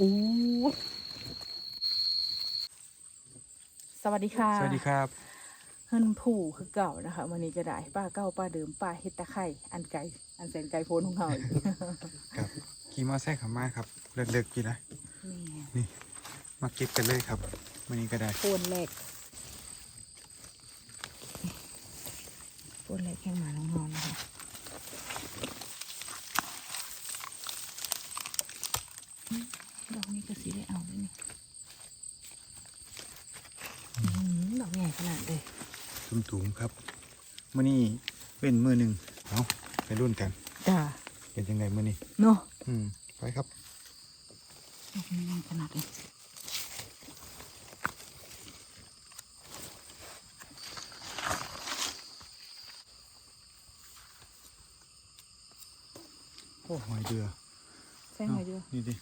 อู้สวัสดีค่ะสวัสดีครับเฮินผู้คือเก่านะคะวันนี้จะได้ป้าเก้าป้าเดิมป้าเฮ็ดตะไคร่อันไกลอันแสนไกลโพ้นของเราอีกกับขี่มอไซค์ขับมาครับเลิกเลิกกี่นะนี่นี่มาเก็บกันเลยครับวันนี้ก็ได้โพนแรกโพนแรกแข่งหมาน้องนอนนะคะอืมดอกนี้ก็สีได้เอาเลยนี่อื้อหือดอกใหญ่ขนาดเลย ตุ้มๆครับมื่อนี้เป็นมือหนึ่งเอาไปรุ่นกันจ้าเป็นยังไงมื่อนี้เนาะอืมไปครับดอกนี้ใหญ่ขนาดเลยโอ้หอยเดือใส่หน่อยเดียวนี่ดิ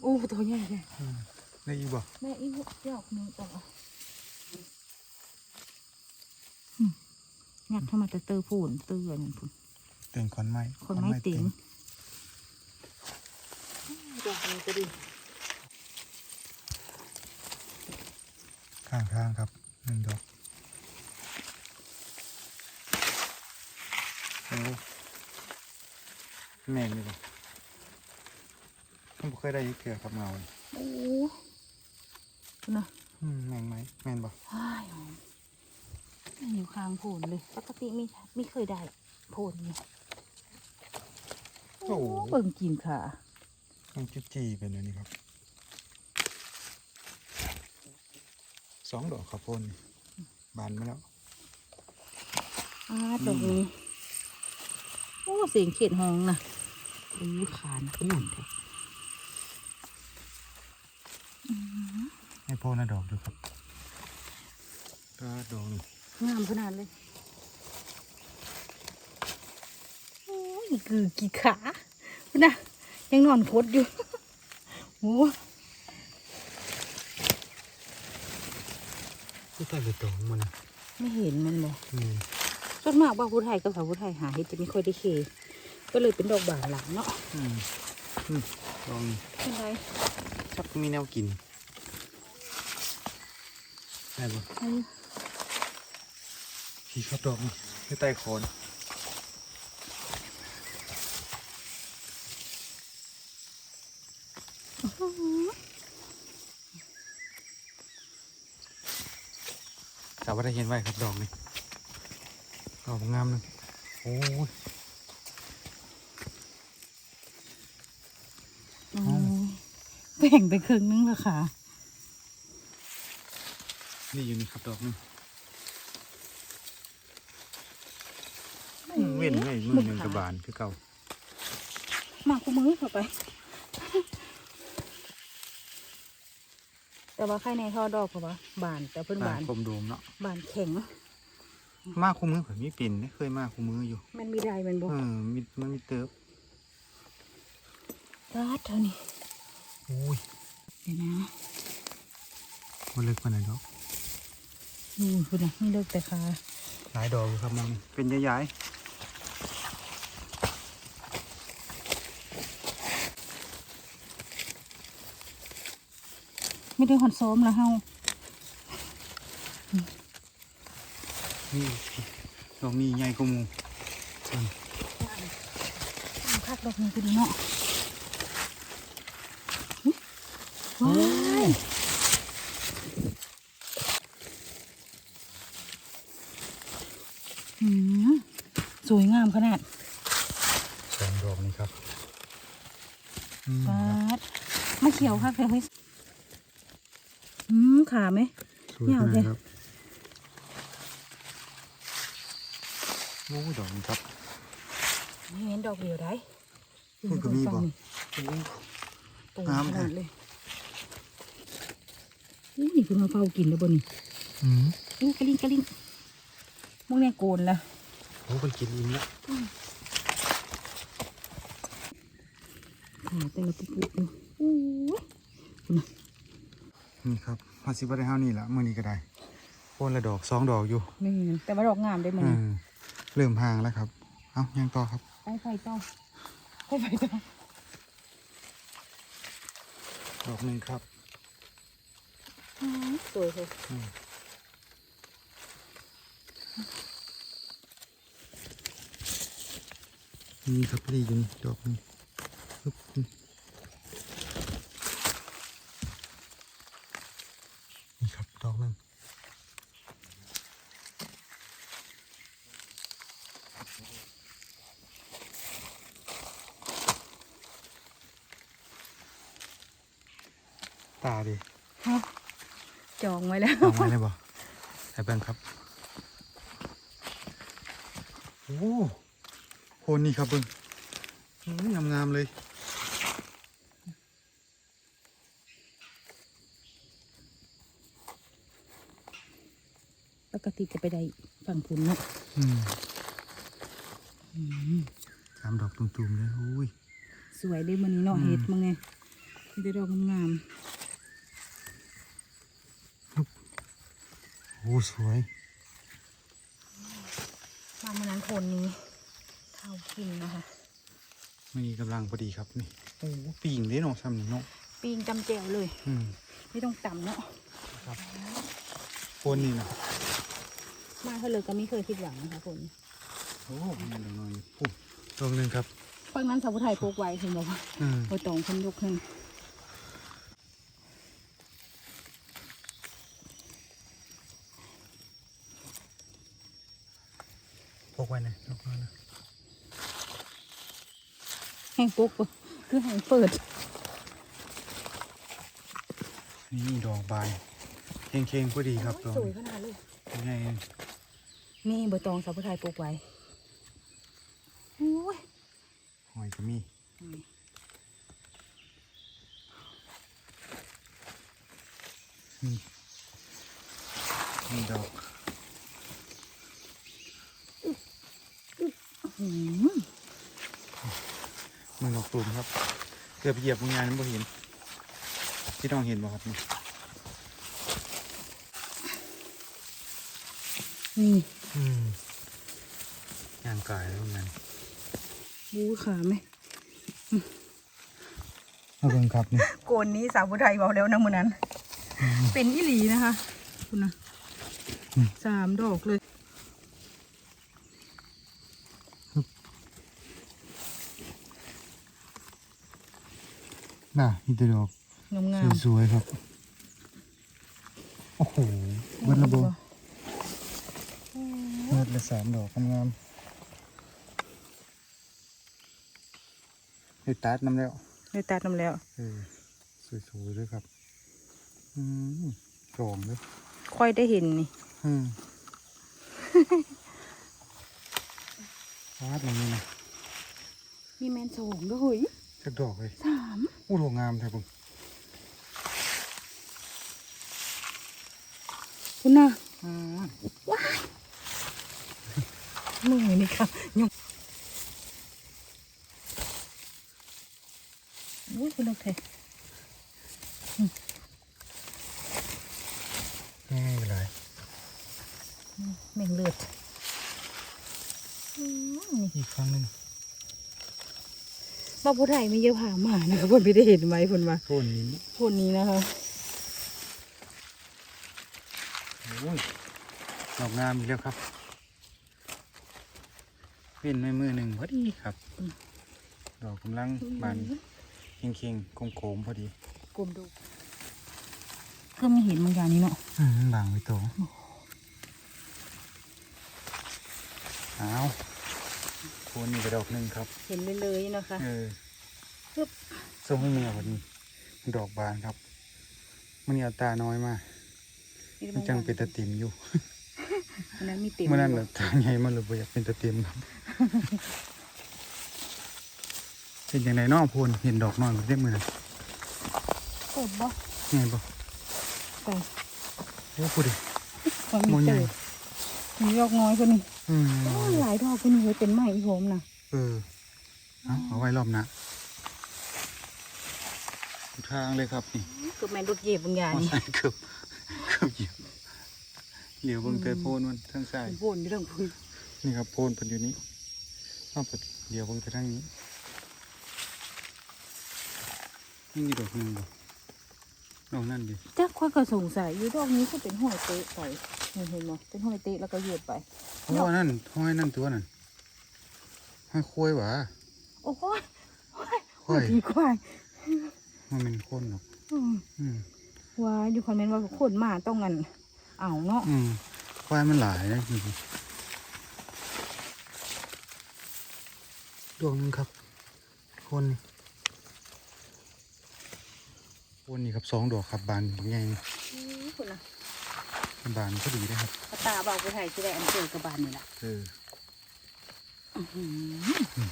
โอ้ตัวใหญ่เลยอืมได้อีกบ่แม่อีกดอกหนึงต่อ งัดเข้ามาแต่เตอร์พูนเตอร์นั่นพูนเต่งขอนไม้คนไม่ติงดอกนี้ก็ดีข้างทางครับหนึ่งดอกโอ้แม่นเลยบ่ผมเคยได้ยินเกี่ยวกับเงาโอ้นะแม่นไหมแม่นบ่ว้ายห อมมันอยู่ข้างโพนเลยปกติไม่ไม่เคยได้โพนนี่โอ้โหเบิ่งกินค่ะต้องจิ๊บจีเป็นอันนี้ครับสองดอกข้าวโพดนี่บานมาแล้วอาดอกนี้โอ้เสียงเขียดห้องนะอู้ขานขนาดเลยให้โพดนะดอกดูครับก็ดอกหนึ่ง งามขนาดเลยโอ้ยคือกี่ขาพุ่นนะยังนอนคดอยู่โอ้ที่ใส่ใบตองมันนะไม่เห็นมันบ่อืมส่วนมากว่าผู้ไทยกับสาวผู้ไทยหาเห็ดจะไม่ค่อยได้เค ก็เลยเป็นดอกบานหลังเนาะอืมอืมดอกนี้เป็นไรชักมีแนวกินได้ปะ เอ้ยพี่ครับดอกนี่ที่ใต้โคนแต่ว่าได้เห็นไว้ครับดอกนี่ดอกงามเลยโอ้ยโอ้ยแบ่งไปครึ่งนึงและค่ะ นี่อยู่นี่ครับดอกนึงอืม เว้นไว้มือหนึ่งกับบานคือเก่ามากูมือเข้าไป แต่ว่าใครในท่อดอกเพราะว่าบาน แต่เพิ่นบานคมโดมเนาะบานแข็ง มาคู่มือผมมีปิ่นไม่เคยมาคู่มืออยู่ มันมีได้มันบ่เออมีมันมีเติบรัดเท่านี้อุ้ยเดี๋ยวนะมันเล็กมาไหนดอกนี่คุณนะไม่เลิกแต่ค่ะหลายดอกอยู่ครับมันเป็นย้าย ไม่ได้หอนซ้อมแล้วเฮาๆนี่ดอกนี้ใหญ่กว่าหมูอืมเอาคักดอกนี้ก็ดีเนาะอุ๊ยว้ายอืมสวยงามขนาดสองดอกนี่ครับอืมปาดมาเขียวค่ะเขียวให้อืม ขาไหมสวยเนี่ยขเอานาสิดครับโอ้ยดอกนี้ครับไม่เห็นดอกเดียวได้มันก็มีบ่ตรงโอ้ขงามนาแท้ดเลยนี่นี่คือมาเฝ้ากินแล้วบ่นี่อืมอู้กระลิงกระลิงมุกเนี่ยโกนละโอ้คนกินอิ่มแล้วขาแต่ละปุบปุบอยู่อู้ยนี่ครับ พาสิบได้เท่านี้ละมื่อนี้ก็ได้โคนละดอกสองดอกอยู่นี่แต่ว่าดอกงามได้มั้อืยมเริ่มห่างแล้วครับ เอายังต่อครับ ไปไฟต่อไปไฟต่อดอกหนึ่งครับ อืมสวยเลยอืมนี่ครับพอดีอยู่นี่ดอกหนึงปึ๊บนี่ครับดอกหนึง ตาดิฮะจองไว้แล้วเอาไว้เลยบ่ไอ้เบิ้งครับโอ้โคนนี่ครับเบิ้งงามงามๆเลย ปกติจะไปได้ฝั่งพุนเนาะอืมอืมสามดอกตุ่มๆเลยโอ้ย สวยเลยมันนี้เนาะอืม เห็ดมั้งไงมีแต่ดอกงาม โอ้สวยๆมาเมื่อนั้นโคนนี้เท่ากินนะคะมีกำลังพอดีครับนี่โอ้ปีงได้เนาะซ้ำนี่เนาะปีงจำแจวเลย อืมไม่ต้องต่ำเนาะครับโคนนี่นะมาเขาเลยก็ไม่เคยผิดหวังนะคะคนโอ้มันดอกน้อยโอ้ดอกหนึ่งครับฝั่งนั้นสาวผู้ไทยปลูกไว้คุณบอกว่าอืมโอตองคนยกขึ้น พกไว้นะดอกน้อยนะแห้งปลูกบ่คือแห้งเปิด นี่ดอกบานเค้งเค้งๆพอดีครับดอกสวยขนาดเลยยังไงนี่ใบตองสาวผู้ไทยปลูกไว้โอ้ยหอยก็มีนี่นี่ดอก อื มมันดอกตูมครับ เกือบเหยียบบางงานไม่เห็นพี่ต้องเห็นบ่ครับนี่นี่อืมย่างกายแล้วบางงานบูขาไหมเอาเบิ่งครับนี่โกนนี้สาวผู้ไทยบอกแล้วนะมือนั้น เป็นอีหลีนะคะ คุณนะสามดอกเลย น่ะมีแต่ดอกงามงามสวยๆครับ โอ้โหเบิดระบบเบิดละสามดอกงามๆเฮ้ยตัดน้ำแล้วเลยตัดน้ำแล้ว เออสวยๆด้วยครับ อืมกรองเลยค่อยได้เห็นนี่อืมวาดลงนี่นะมีแมนสองด้วย สักดอกเลยสามอู้ดอกงามแท้ผมคุณน่ะอืมมือนี่ค่ะยงโอ้ยคุณโอเคง่ายไปเลยแม่งเลือดอืมนี่อีกครั้งหนึ่ง บ้าผู้ไทยไม่เยอะผ่ามานะคะคนไม่ได้เห็นไหมคนมาโทนนี้คนนี้นะคะโอ้ยดอกงามอีกแล้วครับเป็นไม่มือหนึ่งพอดีครับ ดอกกำลังบานเคียงๆโค้งๆพอดีกลมดูก็ไม่เห็นบางอย่างนี้เนาะอืมบางไปโตเอาโคนนี่กระดอกหนึ่งครับเห็นเลยเลยนะคะเออปึ๊บส่งให้เมียวันนี้ดอกบานครับ มันนี่เอาตาน้อยมากมันจังเป็นตะติมอยู่อันนั้นมีเต็มเมื่อนั้นแหละตาใหญ่มันเลยบ่อยากเป็นตะติมครับเป็นอย่างไรน้องพูนเห็นดอกน้อยได้มือนั้นเปิดบ่ไงบ่ใส่โอ้พูดดิความโมมีใหญ่เติบมีดอกน้อยคนนี้ อืมโอ้ยหลายดอกคนนี้เลยเป็นไม้อีผมนะเออเอาเอาไว้รอบหนะทางเลยครับนี่ก็แมนรถเหยียบบางอย่างมอนี่ไซค์เกือบเกือบเหยียบเหลียวเบิ่งแต่โพนมันทางซ้าย โบนอยู่เรื่องพุ่นนี่ครับโพนเป็นอยู่นี้เอาไปเหลียวเบิ่งแต่ทางนี้นี่มีดอกหนึ่งบ่ดอกนั่นดิ จักข้อยก็สงสัยอยู่ดอกนี้ก็เป็นห้อยเตะไป นี่เห็นบ่เป็นห้อยเตะแล้วก็เหยียดไป โอ้นั่นห้อยนั่นตัวนั่นห้อยคุยหวะโอ้โหห้อยผีควายมันเป็นคนหรอกอืมอืมว่าอยู่คอมเมนต์ว่าคนมาต้องงันเอาเนาะอืมควายมันหลายนะจริงๆดวงหนึงครับ คนคนนี่ครับสองดอกครับบานใหญ่คุณนะ บานก็ดีนะครับกระตาเบาไปไทยที่ได้อันเจอกระบาลนี่แหละเอออื้อหือ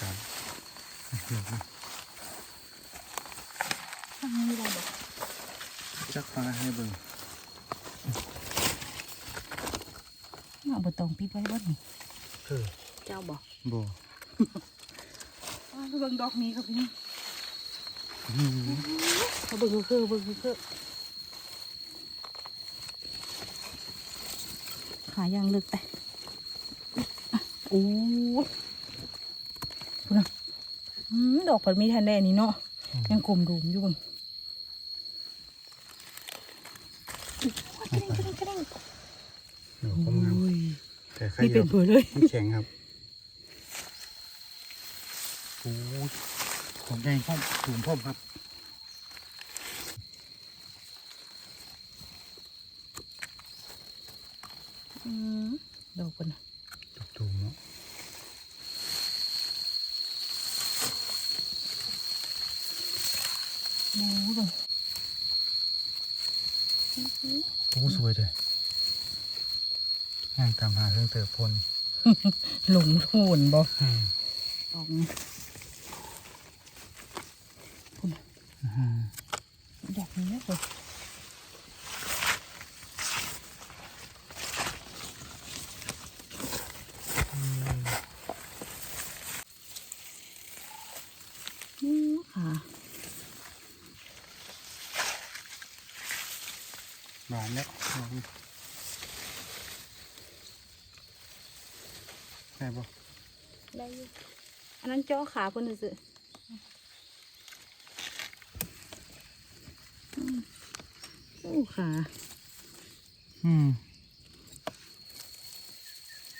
ครับทางนี้ได้บ่จักมาให้เบิ่งเอาบ่ต้องปิดไว้บ่นี่เออเจ้าบ่บ่อ้าวเบิ่งดอกนี้ครับพี่นี่อืมเขาเบิ่งคือเบิ่งคือ ขายางลึกไปอะโอ้ยคุณนะอืมดอกผัดมีทันแดนี่เนาะยังกลมดูมอยู่เบิ่งเอาไปกระดิ่งกระดิ่งดอกงามโอ้ยๆแต่ใครนี่เยเป็นอะเผือเลยมันแข็งครับโอ้ยของใหญ่พ่อมถุงพ่อมครับ อืม ดอกคนน่ะดอกถุงเนาะโอ้ยเบิ่งโอ้สวยเลยย่างตามหาเครื่องเติบพ่นหลงโทนบ่อืมดอกนี้อื้อหือดอกนี้นะเบิ่งอืมค่ะ หวานแล้วดอกนี้ได้ปะได้อยู่อันนั้นจ้อขาเพิ่นซื่อๆอืมโอ้ขาอืม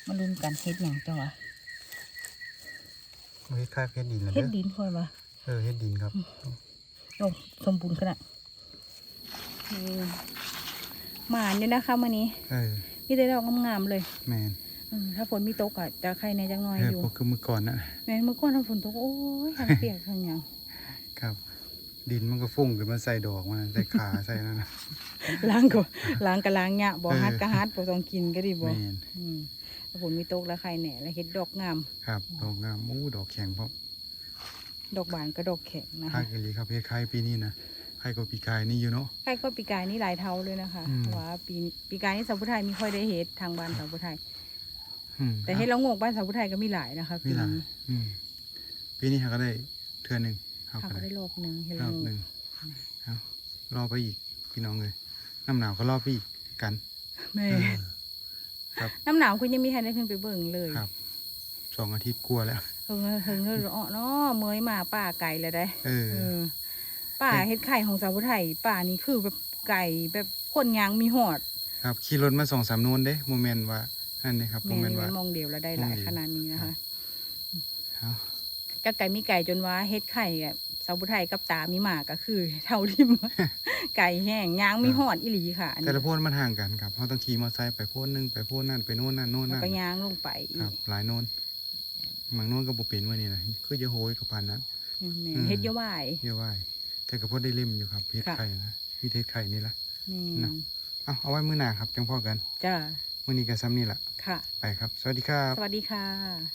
มาลุ้นกันเฮ็ดหยังจ้าวะเฮ็ดคล้ายเฮ็ดดินแล้วเฮ็เด้ดอดินค่อยวะเออเฮ็ดดินครับโอ้สมบูรณ์ขนาดอืม หมานอยู่นะคะมื้อนี้เออมีแต่ดอกงามๆเลยแมนอืมถ้าฝนมีตกอะจะใครในจังน้อยเอออยู่ พวกคือมือก่อนนะแม่นเมื่อก่อนถ้าฝนตกโอ้ยทางเปียกทางหยังครับ ดินมันก็ฟุ้งขึ้นมาใส่ดอกมันใส่ขาใส่นั่นนะล้างก็ล้างก็ล้างยะบ่เออฮัดก็ฮัดบ่ต้องกินก็ดีบ่แมนอืมถ้าฝนมีตกแล้วใครแหน่แล้วเฮ็ดดอกงาม ครับดอกงามอู้ดอกแข็งเพราะดอกบานก็ดอกแข็งนะคล้าคะยกันเลยครับเฮ็ดคล้ายปีนี้นะ คล้ายกับปีกายนี่อยู่เนาะใครก็ปีกายนี่หลายเท่าเลยนะคะอืม เพราะว่าปีปีกายนี่สาวผู้ไทยมีค่อยได้เฮ็ดทางบ้านสาวผู้ไทย อืมแต่เฮ็ดละโงกบ้านสาวผู้ไทยก็มีหลายนะคะมีปีหลายนี้อืมปีนี้เขาก็ได้เทือหนึ่งเขาค่ะก็ก็ได้ได้รอบหนึงเฮ็ดรละอบโงหนึ่กงเอารอไปอีกพี่น้องเลยน้ำหนาวก็รอไปอีกกันแม่เออครับ น้ำหนาวคุณยังมีใครได้ขึ้นไปเบิ่งเลยครับ สองอาทิตย์กลัวาแล้ว เฮิงเฮิงเฮิงเนาะเนาะเมยมาป่าไก่เลยได้เออ เออ ป่าเฮ็ดไข่ของสาวผู้ไทยป่านี่คือแบบไก่แบบคนยางมีหอด ครับขี่รถมาสองสามนวนเด้โมเมนต์ว่านั่นนี่ครับโมแม่เมนนต์แม่ว่านมองเดียวแล้วได้หลายมองเดียวขนาดนี้นะครัคะบเอาก็ไก่มีไก่จนว่าเฮ็ดไข่อะสาวผู้ไทยกับตามีหมาก็คือ เท่าที่มาไก่แห้งยางมีหอดอีหลีค่ะอันแต่นี้ละโพนมันห่างกันครับเขาต้องขี่มอเตอร์ไซค์ไปโพนหนึงไปโพนนั่นไปโน่นนั่นโน่นแล้วนั่นก็ยางลงไปอีครับกหลายโน่นบางโน่นก็บ่เป็นวันนี้นะคือจะโหยกับปานนั้นแม่นอืมเฮ็ดเยอะไหวายเยอะว่า แต่กับพ่อได้เล่มอยู่ครับเฮ็ดค่ะไข่นะมีเทศไข่นี่ละนี่เนาะเอาเอาไว้มื้อหน้าครับจังพ่อกันจ้ามื้อนี้ก็ซ้ำนี่ละค่ะ ไปครับ สวัสดีครับ สวัสดีค่ะ